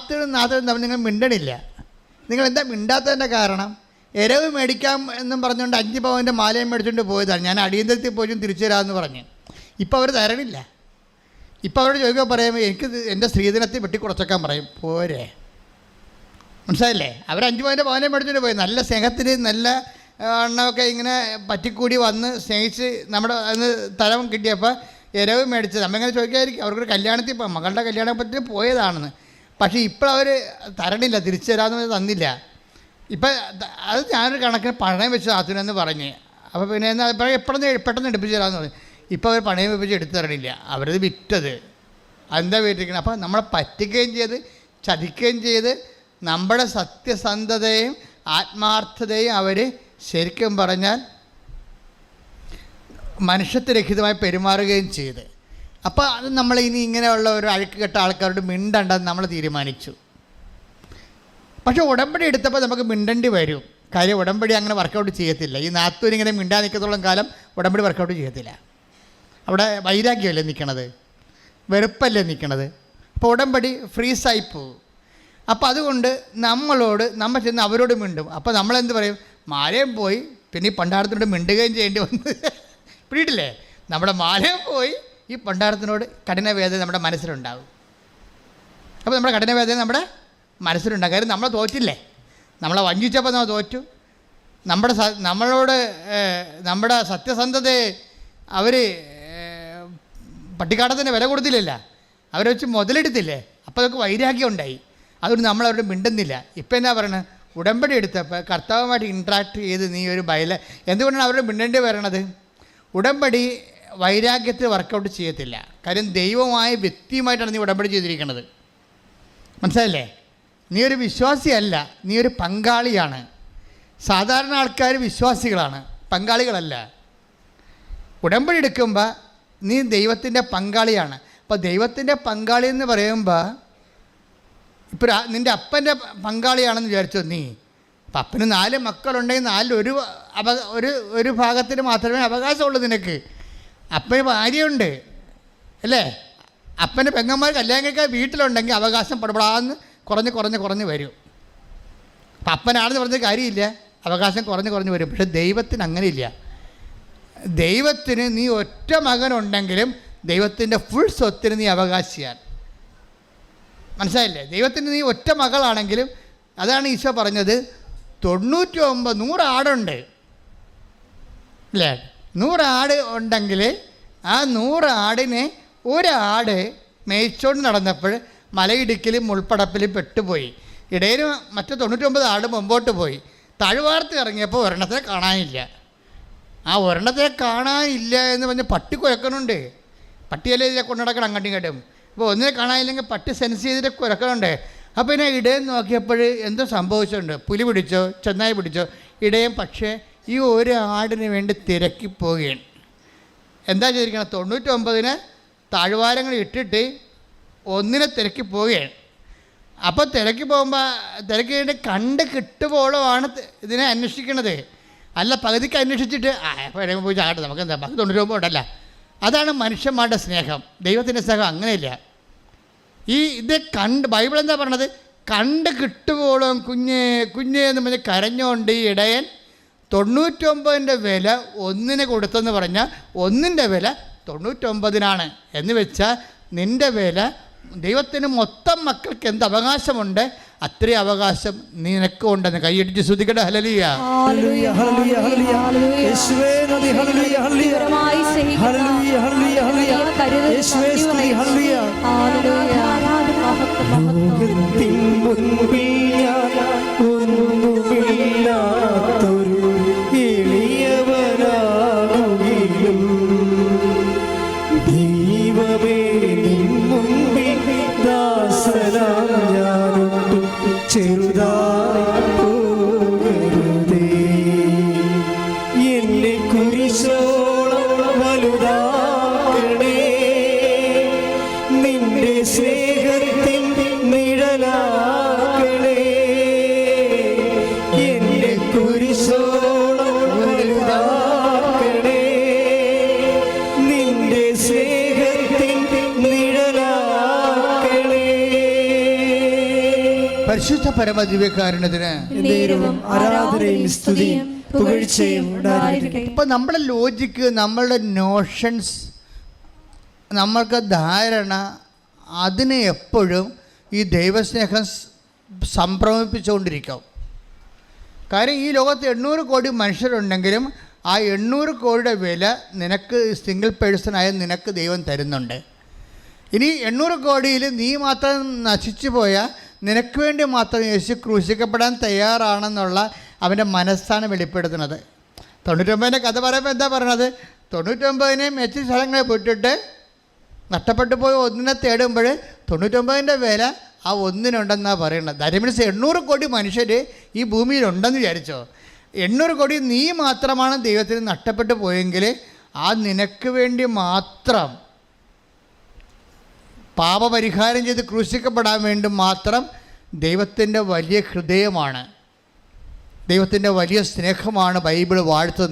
നാത്തനും നാത്തനും തമ്മിൽ നിങ്ങൾ മിണ്ടണില്ല. നിങ്ങൾ എന്താ മിണ്ടാത്തതിന്റെ കാരണം? എരവ് മേടിക്കാം എന്നും പറഞ്ഞുകൊണ്ട് അഞ്ച് പവന്റെ മാലയും മേടിച്ചുകൊണ്ട് പോയതാണ്. ഞാൻ അടിയന്തരത്തിൽ പോയി തിരിച്ചു തരാമെന്ന് പറഞ്ഞ്. ഇപ്പോൾ അവർ തരണില്ല. ഇപ്പോൾ അവരോട് ചോദിക്കാൻ പറയുമ്പോൾ എനിക്ക് എന്റെ സ്ത്രീധനത്തിൽ വെട്ടിക്കുറച്ചേക്കാൻ പറയും. പോരെ. മനസ്സിലായില്ലേ? അവർ അഞ്ച് പവന്റെ പവനെ മേടിച്ചുകൊണ്ട് പോയി. നല്ല സ്നേഹത്തിൽ നല്ല എണ്ണമൊക്കെ ഇങ്ങനെ പറ്റിക്കൂടി വന്ന് സ്നേഹിച്ച് നമ്മുടെ അന്ന് തലം കിട്ടിയപ്പോൾ എരവ് മേടിച്ചത്. നമ്മ ഇങ്ങനെ ചോദിക്കായിരിക്കും അവർക്കൊരു കല്യാണത്തിൽ മകളുടെ പറ്റി പോയതാണെന്ന്. പക്ഷേ ഇപ്പോൾ ഇപ്പോഴവർ തരണില്ല തിരിച്ചു തരാമെന്ന് തന്നില്ല. ഇപ്പം അത് ഞാനൊരു കണക്കിന് പണയം വെച്ച് താത്തുനെന്ന് പറഞ്ഞ്. അപ്പോൾ പിന്നെ എന്നാൽ ഇപ്പോൾ എപ്പോഴും പെട്ടെന്ന് എടുപ്പിച്ച് തരാമെന്ന് പറഞ്ഞു. ഇപ്പോൾ അവർ പണയം വെപ്പിച്ച് എടുത്തു തരണില്ല. അവരത് വിറ്റത്. അതെന്താ വീട്ടിരിക്കണം അപ്പോൾ നമ്മളെ പറ്റിക്കുകയും ചെയ്ത് ചതിക്കുകയും ചെയ്ത് നമ്മുടെ സത്യസന്ധതയും ആത്മാർത്ഥതയും അവർ ശരിക്കും പറഞ്ഞാൽ മനുഷ്യത്വരഹിതമായി പെരുമാറുകയും ചെയ്ത്. അപ്പോൾ അത് നമ്മൾ ഇനി ഇങ്ങനെയുള്ള ഒരു അഴുക്ക് കെട്ട ആൾക്കാരോട് മിണ്ടണ്ടെന്ന് നമ്മൾ തീരുമാനിച്ചു. പക്ഷേ ഉടമ്പടി എടുത്തപ്പോൾ നമുക്ക് മിണ്ടേണ്ടി വരും. കാര്യം ഉടമ്പടി അങ്ങനെ വർക്കൗട്ട് ചെയ്യത്തില്ല. ഈ നാത്തൂർ ഇങ്ങനെ മിണ്ടാൻ നിൽക്കത്തോളം കാലം ഉടമ്പടി വർക്കൗട്ട് ചെയ്യത്തില്ല. അവിടെ വൈരാഗ്യമല്ലേ നിൽക്കണത്? വെറുപ്പല്ലേ നിൽക്കണത്? അപ്പോൾ ഉടമ്പടി ഫ്രീസായി പോകും. അപ്പോൾ അതുകൊണ്ട് നമ്മളോട് നമ്മൾ ചെന്ന് അവരോട് മിണ്ടും. അപ്പോൾ നമ്മളെന്ത് പറയും? മാലയും പോയി പിന്നെ ഈ പണ്ടാരത്തിനോട് മിണ്ടുകയും ചെയ്യേണ്ടി വന്ന്. പിടിയിട്ടില്ലേ? നമ്മുടെ മാലയും പോയി ഈ പണ്ടാരത്തിനോട് കഠിനവേദന നമ്മുടെ മനസ്സിലുണ്ടാകും അപ്പോൾ നമ്മുടെ കഠിനവേദന നമ്മുടെ മനസ്സിലുണ്ടാകും കാര്യം നമ്മളെ തോറ്റില്ലേ? നമ്മളെ വഞ്ചിച്ചപ്പോൾ നമ്മൾ തോറ്റു. നമ്മുടെ നമ്മളോട് നമ്മുടെ സത്യസന്ധതയെ അവർ പട്ടിക്കാടത്തിന് വില കൊടുത്തില്ലല്ല. അവരെ വെച്ച് മുതലെടുത്തില്ലേ? അപ്പോൾ അതൊക്കെ വൈരാഗ്യം ഉണ്ടായി. അതുകൊണ്ട് നമ്മൾ അവരോട് മിണ്ടുന്നില്ല. ഇപ്പം എന്നാ പറയണത് ഉടമ്പടി എടുത്തപ്പോൾ കർത്താവുമായിട്ട് ഇൻട്രാക്ട് ചെയ്ത് നീ ഒരു ബയല എന്തുകൊണ്ടാണ് അവരോട് മിണ്ടേണ്ടി വരണത്? ഉടമ്പടി വൈരാഗ്യത്തിൽ വർക്കൗട്ട് ചെയ്യത്തില്ല. കാര്യം ദൈവമായ വ്യക്തിയുമായിട്ടാണ് നീ ഉടമ്പടി ചെയ്തിരിക്കുന്നത്. മനസ്സിലായില്ലേ? നീ ഒരു വിശ്വാസിയല്ല നീ ഒരു പങ്കാളിയാണ്. സാധാരണ ആൾക്കാർ വിശ്വാസികളാണ് പങ്കാളികളല്ല. ഉടമ്പടി എടുക്കുമ്പോൾ നീ ദൈവത്തിന്റെ പങ്കാളിയാണ്. അപ്പോൾ ദൈവത്തിന്റെ പങ്കാളി എന്ന് പറയുമ്പോൾ ഇപ്പോൾ നിന്റെ അപ്പന്റെ പങ്കാളിയാണെന്ന് വിചാരിച്ചോ നീ? അപ്പം അപ്പന് നാല് മക്കളുണ്ടെങ്കിൽ നാലിൽ ഒരു അപ ഒരു ഒരു ഭാഗത്തിന് മാത്രമേ അവകാശമുള്ളൂ നിനക്ക്. അപ്പന് ഭാര്യയുണ്ട്. അല്ലേ? അപ്പന്റെ പെങ്ങന്മാർ കല്യാണം കഴിക്കാൻ വീട്ടിലുണ്ടെങ്കിൽ അവകാശം പടപടാന്ന് കുറഞ്ഞ് കുറഞ്ഞ് കുറഞ്ഞ് വരും. അപ്പം അപ്പനാണെന്ന് പറഞ്ഞ കാര്യമില്ല. അവകാശം കുറഞ്ഞ് കുറഞ്ഞ് വരും. പക്ഷെ ദൈവത്തിന് അങ്ങനെയില്ല. ദൈവത്തിന് നീ ഒറ്റ മകനുണ്ടെങ്കിലും ദൈവത്തിന്റെ ഫുൾ സ്വത്തിന് നീ അവകാശിയാണ്. മനസ്സിലായില്ലേ? ദൈവത്തിന് നീ ഒറ്റ മകളാണെങ്കിലും അതാണ് ഈശോ പറഞ്ഞത്. തൊണ്ണൂറ്റി ഒമ്പത് നൂറ് ആടുണ്ട്. അല്ലേ? നൂറ് ആട് ഉണ്ടെങ്കിൽ ആ നൂറ് ആടിനെ ഒരാട് മേയിച്ചോണ്ട് നടന്നപ്പോൾ മലയിടുക്കിലും മുൾപ്പടപ്പിലും പെട്ടുപോയി. ഇടയിൽ മറ്റു തൊണ്ണൂറ്റൊമ്പത് ആട് മുമ്പോട്ട് പോയി. താഴ്വാർത്ത് ഇറങ്ങിയപ്പോൾ ഒരെണ്ണത്തെ കാണാനില്ല. ആ ഒരെണ്ണത്തെ കാണാനില്ല എന്ന് പറഞ്ഞ് പട്ടി കുഴക്കണുണ്ട് പട്ടിയല്ലേ ഇതിനെ കൊണ്ടു നടക്കണം അങ്ങോട്ടും ഇങ്ങോട്ടും. അപ്പോൾ ഒന്നിനെ കാണാനില്ലെങ്കിൽ പട്ടി സെൻസ് ചെയ്തിട്ട് കുഴക്കണുണ്ട് അപ്പോൾ പിന്നെ ഇടയം നോക്കിയപ്പോൾ എന്തോ സംഭവിച്ചിട്ടുണ്ട്. പുലി പിടിച്ചോ ചെന്നായി പിടിച്ചോ ഇടയൻ പക്ഷേ ഈ ഒരു ആടിന് വേണ്ടി തിരക്കി പോവുകയാണ് എന്താ ചെയ്തിരിക്കണം തൊണ്ണൂറ്റൊമ്പതിന് താഴ്വാരങ്ങൾ ഇട്ടിട്ട് ഒന്നിനെ തിരക്കി പോവുകയാണ് അപ്പോൾ തിരക്കി പോകുമ്പോൾ തിരക്കി കഴിഞ്ഞ് കണ്ട് കിട്ടുമ്പോഴാണ് ഇതിനെ അന്വേഷിക്കണത്. അല്ല പകുതിക്ക് അന്വേഷിച്ചിട്ട് ആ പോയി ചാകട്ടെ നമുക്ക് എന്താ പകുതി തൊണ്ണൂറ് രൂപ ഉണ്ടല്ല? അതാണ് മനുഷ്യന്മാരുടെ സ്നേഹം. ദൈവത്തിന്റെ സ്നേഹം അങ്ങനെയില്ല. ഈ ഇത് കണ്ട് ബൈബിൾ എന്താ പറഞ്ഞത്? കണ്ട് കിട്ടുമ്പോഴും കുഞ്ഞ് കുഞ്ഞ് എന്ന് പറഞ്ഞ് കരഞ്ഞുകൊണ്ട് ഇടയൻ തൊണ്ണൂറ്റൊമ്പതിന്റെ വില ഒന്നിന് കൊടുത്തെന്ന് പറഞ്ഞാൽ ഒന്നിന്റെ വില തൊണ്ണൂറ്റൊമ്പതിനാണ്. എന്ന് വെച്ചാൽ നിന്റെ വില ദൈവത്തിന് മൊത്തം മക്കൾക്ക് എന്ത് അവകാശമുണ്ട് അത്രയും അവകാശം നിനക്ക് ഉണ്ടെന്ന് കൈയടിച്ച് ശ്രുതിക്കട്ടെ ഹലലിയ ഹല്ലേലൂയ, പരിശുദ്ധ പരമദിവ്യകാരണത്തിന് ആരാധനയും സ്തുതിയും പുകഴ്ചയും ഇപ്പൊ ഇപ്പം നമ്മുടെ ലോജിക്ക് നമ്മളുടെ നോഷൻസ് നമ്മൾക്ക് ധാരണ അതിനെ എപ്പോഴും ഈ ദൈവസ്നേഹം സംഭ്രമിപ്പിച്ചുകൊണ്ടിരിക്കും. കാര്യം ഈ ലോകത്ത് എണ്ണൂറ് കോടി മനുഷ്യരുണ്ടെങ്കിലും ആ എണ്ണൂറ് കോടിയുടെ വില നിനക്ക് സിംഗിൾ പേഴ്സണായ നിനക്ക് ദൈവം തരുന്നുണ്ട്. ഇനി എണ്ണൂറ് കോടിയിൽ നീ മാത്രം നശിച്ചു പോയാൽ നിനക്ക് വേണ്ടി മാത്രം യേശു ക്രൂശിക്കപ്പെടാൻ തയ്യാറാണെന്നുള്ള അവന്റെ മനസ്സാണ് വെളിപ്പെടുത്തുന്നത്. തൊണ്ണൂറ്റൊമ്പതിന്റെ കഥ പറയുമ്പോൾ എന്താ പറയണത്? തൊണ്ണൂറ്റൊമ്പതിനെ മെച്ച സ്ഥലങ്ങളിൽ വിട്ടിട്ട് നഷ്ടപ്പെട്ടു പോയി ഒന്നിനെ തേടുമ്പോൾ തൊണ്ണൂറ്റൊമ്പതിന്റെ വില ആ ഒന്നിനുണ്ടെന്നാണ് പറയുന്നത് ദാറ്റ് മീൻസ് എണ്ണൂറ് കോടി മനുഷ്യർ ഈ ഭൂമിയിലുണ്ടെന്ന് വിചാരിച്ചോ? എണ്ണൂറ് കോടി നീ മാത്രമാണ് ദൈവത്തിന് നഷ്ടപ്പെട്ടു പോയെങ്കിൽ ആ നിനക്ക് വേണ്ടി മാത്രം പാപപരിഹാരം ചെയ്ത് ക്രൂശിക്കപ്പെടാൻ വേണ്ടി മാത്രം ദൈവത്തിന്റെ വലിയ ഹൃദയമാണ്. ദൈവത്തിന്റെ വലിയ സ്നേഹമാണ് ബൈബിൾ വാഴ്ത്തുന്നത്.